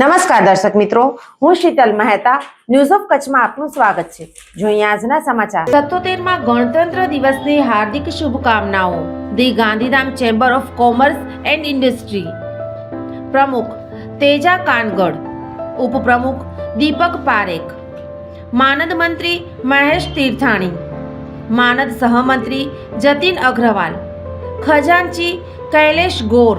નમસ્કાર દર્શક મિત્રો, હું શીતલ મહેતા ન્યૂઝ ઓફ કચ્છમાં આપનું સ્વાગત છે. જોઈએ આજના સમાચાર. સત્તોતેરમાં ગણતંત્ર દિવસની હાર્દિક શુભકામનાઓ. The Gandhidham chamber of commerce and industry. પ્રમુખ તેજા કાનગડ. ઉપપ્રમુખ દીપક પારેખ. માનદ મંત્રી મહેશ તીર્થાણી. માનદ સહમંત્રી જતીન અગ્રવાલ. ખજાનચી કૈલેશ ગોર.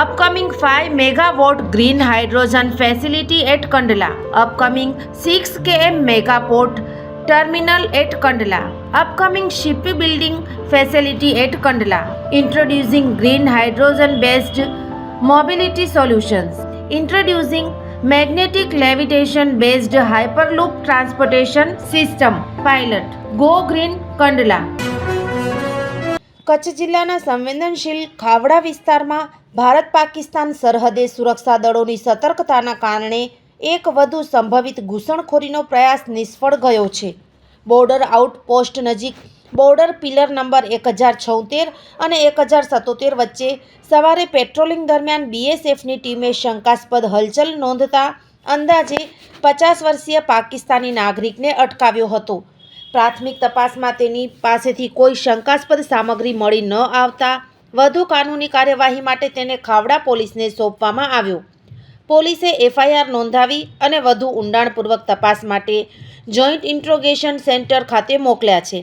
Upcoming 5 megawatt green hydrogen facility at Kandla upcoming 6 km megaport terminal at Kandla upcoming shipbuilding facility at Kandla introducing green hydrogen based mobility solutions introducing magnetic levitation based hyperloop transportation system pilot go green Kandla Kutch જિલ્લાના સંવેદનશીલ ખાવડા વિસ્તારમાં ભારત પાકિસ્તાન સરહદે સુરક્ષા દળોની સતર્કતાના કારણે એક વધુ સંભવિત ઘૂસણખોરીનો પ્રયાસ નિષ્ફળ ગયો છે. બોર્ડર આઉટપોસ્ટ નજીક બોર્ડર પિલર નંબર એક હજાર છોતેર અને એક હજાર સત્તોતેર વચ્ચે સવારે પેટ્રોલિંગ દરમિયાન બીએસએફની ટીમે શંકાસ્પદ હલચલ નોંધતા અંદાજે પચાસ વર્ષીય પાકિસ્તાની નાગરિકને અટકાવ્યો હતો. પ્રાથમિક તપાસમાં તેની પાસેથી કોઈ શંકાસ્પદ સામગ્રી મળી ન આવતા વધુ કાનૂની કાર્યવાહી માટે તેને ખાવડા પોલીસને સોંપવામાં આવ્યો. પોલીસે એફઆઈઆર નોંધાવી અને વધુ ઊંડાણપૂર્વક તપાસ માટે જોઈન્ટ ઇન્ટ્રોગેશન સેન્ટર ખાતે મોકલ્યા છે.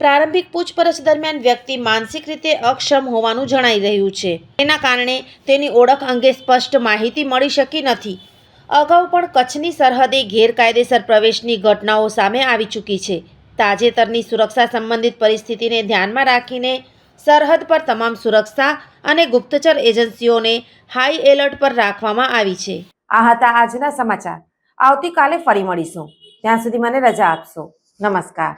પ્રારંભિક પૂછપરછ દરમિયાન વ્યક્તિ માનસિક રીતે અક્ષમ હોવાનું જણાઈ રહ્યું છે. તેના કારણે તેની ઓળખ અંગે સ્પષ્ટ માહિતી મળી શકી નથી. અગાઉ પણ કચ્છની સરહદે ગેરકાયદેસર પ્રવેશની ઘટનાઓ સામે આવી ચૂકી છે. તાજેતરની સુરક્ષા સંબંધિત પરિસ્થિતિને ધ્યાનમાં રાખીને સરહદ પર તમામ સુરક્ષા અને ગુપ્તચર એજન્સીઓને હાઈ એલર્ટ પર રાખવામાં આવી છે. આ હતા આજના સમાચાર. આવતીકાલે ફરી મળીશું. ત્યાં સુધી મને રજા આપશો. નમસ્કાર.